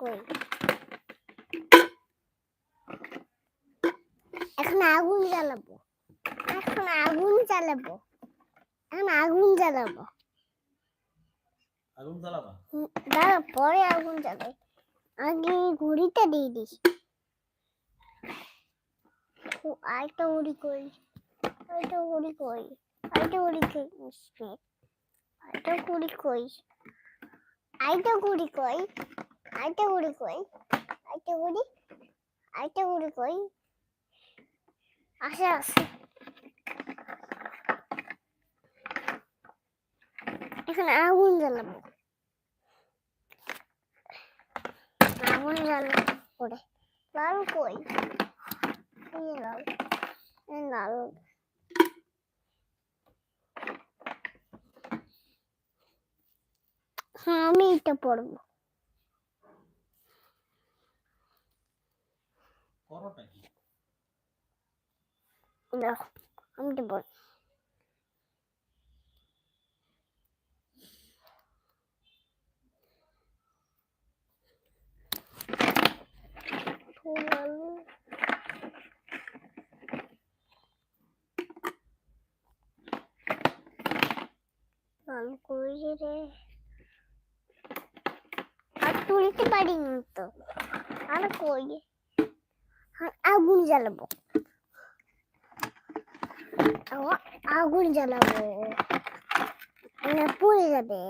কই এখন আগুন জ্বালাবো। এখন আগুন জ্বালাবো। এখন আগুন জ্বালাবো। আগুন জ্বালাবা? দাঁড়া পরে আগুন জ্বালাই। আগে ঘুড়িটা দিয়ে দিস। আরেকটা ঘুড়ি কই? আরেকটা ঘুড়ি কই? আরেকটা ঘুড়ি কই? আরেকটা ঘুড়ি কই? আরেকটা ঘুড়ি কই? আরেকটা ঘুড়ি কই আরেকটা ঘুড়ি আরেকটা ঘুড়ি কই আসে আসে এখন আগুন জ্বালাবো আগুন জ্বালাবো করে লাল কই এই যে লাল এই লাল হ্যাঁ আমি এটা পড়ব করোটা কি দেখো আমি লাল রে আর তুলতে পারিনি তো। আর কই আর আগুন জ্বালাবো। আগুন জ্বালাবো। পড়ে যাবে।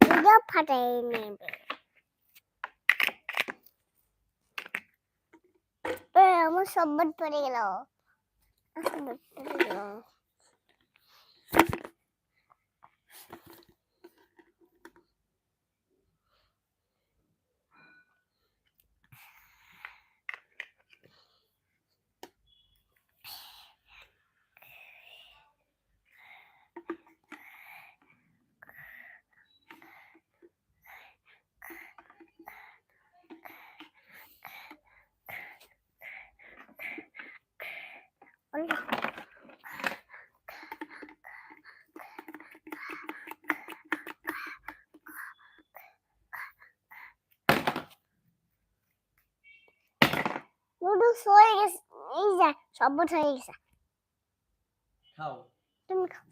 পুরো ফাটাই নেবে। আমার সব্বত পড়ে গেল সব্বত পড়ে গেল। নুডলস হয়ে গেছে। এই যা সব্বত হয়ে গেছে। খাও। তুমি খাও।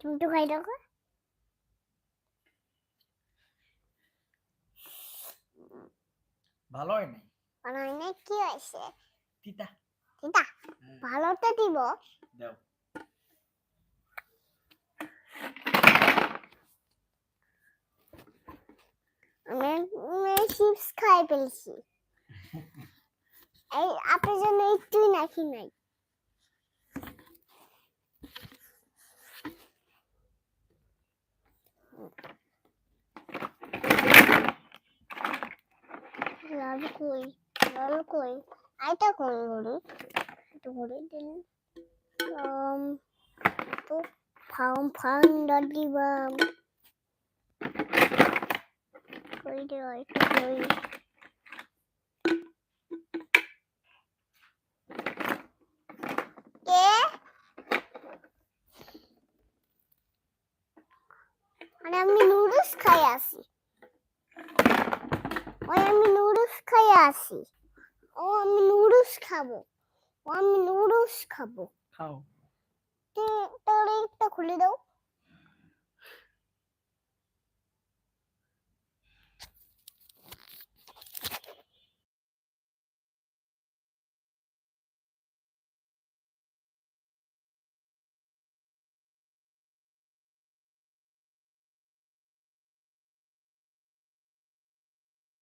তুমি একটু খাই দেখো। ভালো হয় নাই? বানাই না কি হয়েছে? তিতা। চিন্তা হ্যাঁ, ভালোটা দিব। দাও। আমি চিপস খাই ফেলছি। এই, আপনার জন্য একটুই নাকি নাই। লাল কই লাল কই আইটা কই ঘড়ি একটু ঘড়ি দিন। তো ফাউন ফাউন ডট কই আইটা কই কে মানে আমি নুডলস খাই আসি ওই আমি নুডলস খাই আসি ও আমি নুডলস খাব। ও আমি নুডলস খাব। খাও। একটা খুলে দাও।